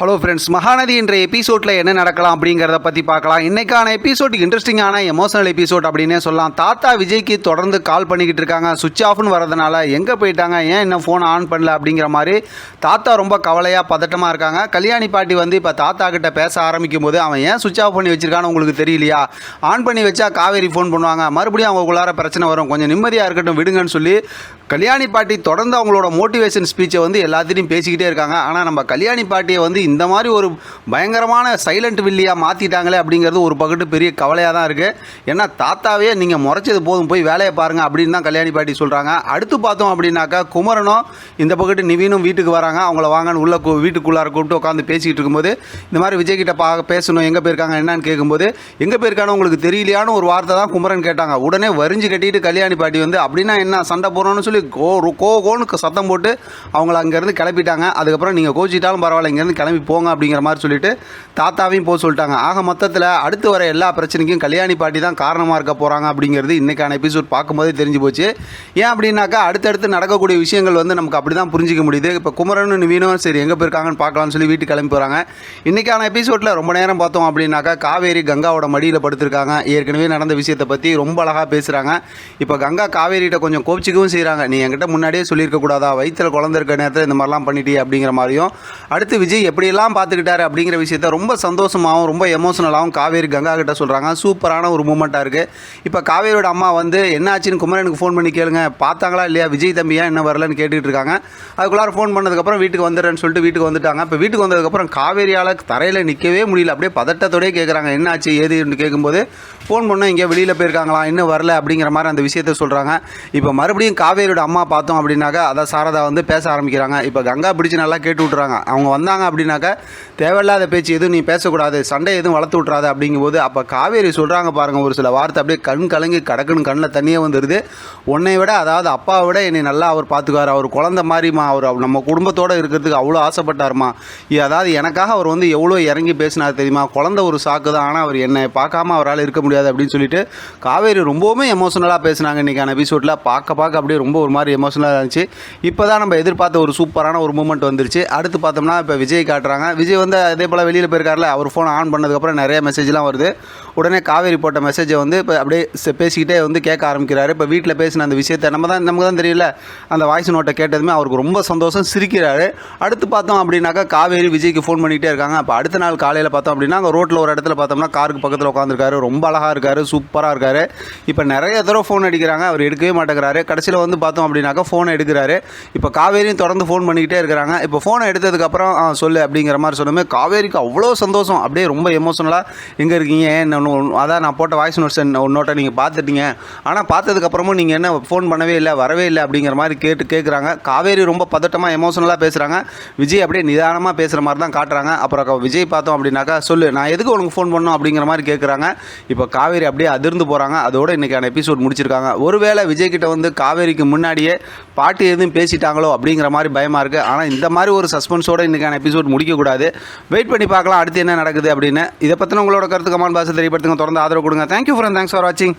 Hello friends Mahanadi என்ற எபிசோடில் என்ன நடக்கலாம் அப்படிங்கிறத பற்றி பார்க்கலாம். இன்றைக்கான எபிசோட் இன்ட்ரெஸ்டிங்கான எமோஷனல் எபிசோட் அப்படின்னே சொல்லலாம். தாத்தா விஜய்க்கு தொடர்ந்து கால் பண்ணிக்கிட்டு இருக்காங்க. சுவிட்ச் ஆஃப்னு வரதுனால எங்கே போயிட்டாங்க? ஏன் இன்னும் ஃபோன் ஆன் பண்ணல அப்படிங்கிற மாதிரி தாத்தா ரொம்ப கவலையாக பதட்டமாக இருக்காங்க. கல்யாணி பாட்டி வந்து இப்போ தாத்தா கிட்ட பேச ஆரம்பிக்கும் போது அவன் ஏன் சுவிட்ச் ஆஃப் பண்ணி வச்சிருக்கான்னு உங்களுக்கு தெரியலையா? ஆன் பண்ணி வச்சா காவேரி ஃபோன் பண்ணுவாங்க. மறுபடியும் அவங்களுக்குள்ளார பிரச்சனை வரும். கொஞ்சம் நிம்மதியாக இருக்கட்டும் விடுங்கன்னு சொல்லி கல்யாணி பாட்டி தொடர்ந்து அவங்களோட மோட்டிவேஷன் ஸ்பீச்சை வந்து எல்லாத்திலையும் பேசிக்கிட்டே இருக்காங்க. ஆனால் நம்ம கல்யாணி பாட்டியை வந்து இந்த மாதிரி ஒரு பயங்கரமான சைலண்ட் வில்லியாக மாற்றிட்டாங்களே அப்படிங்கிறது ஒரு பக்கத்து பெரிய கவலையாக தான் இருக்குது ஏன்னா தாத்தாவே நீங்கள் முறைச்சது போதும் போய் வேலையை பாருங்கள் அப்படின்னு தான் கல்யாணி பாட்டி சொல்கிறாங்க அடுத்து பார்த்தோம் அப்படின்னாக்கா குமரனும் இந்த பக்கத்து நிவீனும் வீட்டுக்கு வராங்க. அவங்கள வாங்கன்னு உள்ள வீட்டுக்குள்ளார கூப்பிட்டு உட்காந்து பேசிக்கிட்டு இருக்கும்போது இந்த மாதிரி விஜய் கிட்ட பா பேசணும் எங்கே போயிருக்காங்க என்னன்னு கேட்கும்போது எங்கே போயிருக்கானு உங்களுக்கு தெரியலையான்னு ஒரு வார்த்தை தான் குமரன் கேட்டாங்க. உடனே வரிஞ்சு கட்டிட்டு கல்யாணி பாட்டி வந்து அப்படின்னா என்ன சண்டை போகிறோன்னு சொல்லி கோ கோ கோன்னு சத்தம் போட்டு அவங்கள அங்கேருந்து கிளப்பிட்டாங்க. அதுக்கப்புறம் நீங்கள் கோச்சிட்டாலும் பரவாயில்ல இங்கேருந்து கிளம்பி போங்க அப்படிங்கிற மாதிரி சொல்லிட்டு தாத்தாவையும் போக சொல்லிட்டாங்க. ஆக மொத்தத்தில் அடுத்து வர எல்லா பிரச்சனைக்கும் கல்யாணி பாட்டி தான் காரணமாக இருக்க போகிறாங்க அப்படிங்கிறது இன்றைக்கான எபிசோட் பார்க்கும்போதே தெரிஞ்சு போச்சு. ஏன் அப்படின்னாக்கா அடுத்தடுத்து நடக்கக்கூடிய விஷயங்கள் வந்து நமக்கு அப்படி தான் புரிஞ்சிக்க முடியுது. இப்போ குமரன் வீணும் சரி எங்கே போயிருக்காங்கன்னு பார்க்கலாம்னு சொல்லி வீட்டுக்கு கிளம்பி போகிறாங்க இன்றைக்கான எபிசோடில் ரொம்ப நேரம் பார்த்தோம் அப்படின்னாக்கா காவேரி கங்காவோட மடியில் படுத்திருக்காங்க. ஏற்கனவே நடந்த விஷயத்தை பற்றி ரொம்ப அழகாக பேசுகிறாங்க இப்போ கங்கா காவேரிகிட்ட கொஞ்சம் கோபிச்சிக்கவும் செய்கிறாங்க நீ என்கிட்ட முன்னாடியே சொல்லியிருக்கக்கூடாதா வயிற்றில் குழந்தை இருக்க நேரத்தில் இந்த மாதிரிலாம் பண்ணிட்டே அப்படிங்கிற மாதிரியும். அடுத்து விஜய் எப்படியெல்லாம் பார்த்துக்கிட்டாரு அப்படிங்கிற விஷயத்த ரொம்ப சந்தோஷமாகவும் ரொம்ப எமோஷனலாகவும் காவேரி கங்கா கிட்ட சொல்கிறாங்க சூப்பரான ஒரு மூமெண்ட்டாக இருக்குது இப்போ காவேரியோட அம்மா வந்து என்னாச்சுன்னு குமரனுக்கு ஃபோன் பண்ணி கேளுங்க. பார்த்தாங்களா இல்லையா? விஜய் தம்பியா? என்ன வரலன்னு கேட்டுக்கிட்டு இருக்காங்க. அதுக்குள்ளார ஃபோன் பண்ணதுக்கப்புறம் வீட்டுக்கு வந்துடுறேன்னு சொல்லிட்டு வீட்டுக்கு வந்துட்டாங்க. இப்போ வீட்டுக்கு வந்ததுக்கப்புறம் காவேரியால் தரையில் நிற்கவே முடியல. அப்படியே பதட்டத்தோடய கேட்குறாங்க என்னாச்சு? ஏதுன்னு கேட்கும்போது ஃபோன் பண்ணால் எங்கேயோ வெளியில் போயிருக்காங்களா? இன்னும் வரல. அப்படிங்கிற மாதிரி அந்த விஷயத்த சொல்கிறாங்க இப்போ மறுபடியும் காவேரியோட அம்மா பார்த்தோம் அப்படின்னாக்கா அதை சாரதா வந்து பேச ஆரம்பிக்கிறாங்க. இப்போ கங்கா பிடிச்சி நல்லா கேட்டு விட்றாங்க அவங்க வந்தாங்க அப்படின்னாக்கா தேவையில்லாத பேச்சு எதுவும் நீ பேசக்கூடாது சண்டை எதுவும் வளர்த்து விட்றாது அப்படிங்கும்போது அப்போ காவேரி சொல்கிறாங்க பாருங்கள் ஒரு சில வார்த்தை அப்படியே கண் கலங்கி கடக்குன்னு கண்ணில் தண்ணியே வந்துடுது உன்னை விட அதாவது அப்பாவை விட என்னை நல்லா அவர் பார்த்துக்குவார். அவர் குழந்த மாதிரிமா அவர் அவர் நம்ம குடும்பத்தோடு இருக்கிறதுக்கு அவ்வளோ ஆசைப்பட்டாருமா அதாவது எனக்காக அவர் வந்து எவ்வளோ இறங்கி பேசினார் தெரியுமா? குழந்த ஒரு சாக்கு தான். ஆனால் அவர் என்னை பார்க்காம அவரால் இருக்க முடியாது அப்படின்னு சொல்லிட்டு காவேரி ரொம்பவுமே எமோஷனலாக பேசினாங்க இன்றைக்கான எபிசோடில் பார்க்க பார்க்க அப்படியே ரொம்ப ஒரு மாதிரி எமோஷனலாக இருந்துச்சு. இப்போ தான் நம்ம எதிர்பார்த்த ஒரு சூப்பரான ஒரு மூமெண்ட் வந்துருச்சு. அடுத்து பார்த்தோம்னா இப்போ விஜய் காட்டுறாங்க. விஜய் வந்து அதே போல் வெளியில் போயிருக்காருல அவர் ஃபோன் ஆன் பண்ணதுக்கப்புறம் நிறைய மெசேஜ்லாம் வருது. உடனே காவேரி போட்ட மெசேஜை வந்து இப்போ அப்படியே பேசிக்கிட்டே வந்து கேட்க ஆரம்பிக்கிறாரு. இப்போ வீட்டில் பேசின அந்த விஷயத்தை நம்ம தான் நமக்கு தான் தெரியல அந்த வாய்ஸ் நோட்டை கேட்டதுமே அவருக்கு ரொம்ப சந்தோஷம் சிரிக்கிறாரு. அடுத்து பார்த்தோம் அப்படின்னாக்கா காவேரி விஜய்க்கு ஃபோன் பண்ணிகிட்டே இருக்காங்க. அப்போ அடுத்த நாள் காலையில் பார்த்தோம் அப்படின்னா அங்கே ரோட்டில் ஒரு இடத்துல பார்த்தோம்னா காருக்கு பக்கத்தில் உட்காந்துருக்காரு ரொம்ப அழகாக இருக்காரு சூப்பராக இருக்காரு. இப்போ நிறைய தடவை ஃபோன் அடிக்கிறாங்க அவர் எடுக்கவே மாட்டேங்கிறாரு. கடைசியில் வந்து பார்த்தோம் அப்படின்னாக்கா ஃபோனை எடுக்கிறாரு. இப்போ காவேரியும் தொடர்ந்து ஃபோன் பண்ணிக்கிட்டே இருக்கிறாங்க. இப்போ ஃபோனை எடுத்ததுக்கப்புறம் சொல்லு அப்படிங்கிற மாதிரி சொன்னோமே காவேரிக்கு அவ்வளோ சந்தோஷம். அப்படியே ரொம்ப எமோஷனலாக எங்கே இருக்கீங்க? என்ன ஒன்று- ஒன்று- அதான் நான் போட்ட வாய்ஸ் நோட்ஸ் ஒரு நோட்டை நீங்கள் பார்த்துட்டீங்க. ஆனால் பார்த்ததுக்கப்புறமும் நீங்கள் என்ன ஃபோன் பண்ணவே இல்லை வரவே இல்லை அப்படிங்கிற மாதிரி கேட்டு கேட்குறாங்க காவேரி ரொம்ப பதட்டமாக எமோஷனலாக பேசுகிறாங்க விஜய் அப்படியே நிதானமாக பேசுகிற மாதிரி தான் காட்டுறாங்க. அப்புறம் விஜய் பார்த்தோம் அப்படின்னாக்கா சொல்லு நான் எதுக்கு உனக்கு ஃபோன் பண்ணோம்? அப்படிங்கிற மாதிரி கேட்குறாங்க இப்போ காவேரி அப்படியே அதிர்ந்து போகிறாங்க அதோட இன்றைக்கான எபிசோட் முடிச்சிருக்காங்க. ஒருவேளை விஜய் கிட்ட வந்து காவேரிக்கு முன்னாடியே பாட்டு எதுவும் பேசிட்டாங்களோ அப்படிங்கிற மாதிரி பயமாக இருக்குது ஆனால் இந்த மாதிரி ஒரு சஸ்பென்ஸோட இன்றைக்கான எபிசோட் முடிக்கக்கூடாது. வெயிட் பண்ணி பார்க்கலாம் அடுத்து என்ன நடக்குது அப்படின்னு. இதை பற்றின உங்களோட கருத்து கமான் பாக்ஸில் தெரியப்படுத்துங்க. தொடர்ந்து ஆதரவு கொடுங்க. தேங்க்யூ ஃப்ரெண்ட் தேங்க்ஸ் ஃபார் வாட்சிங்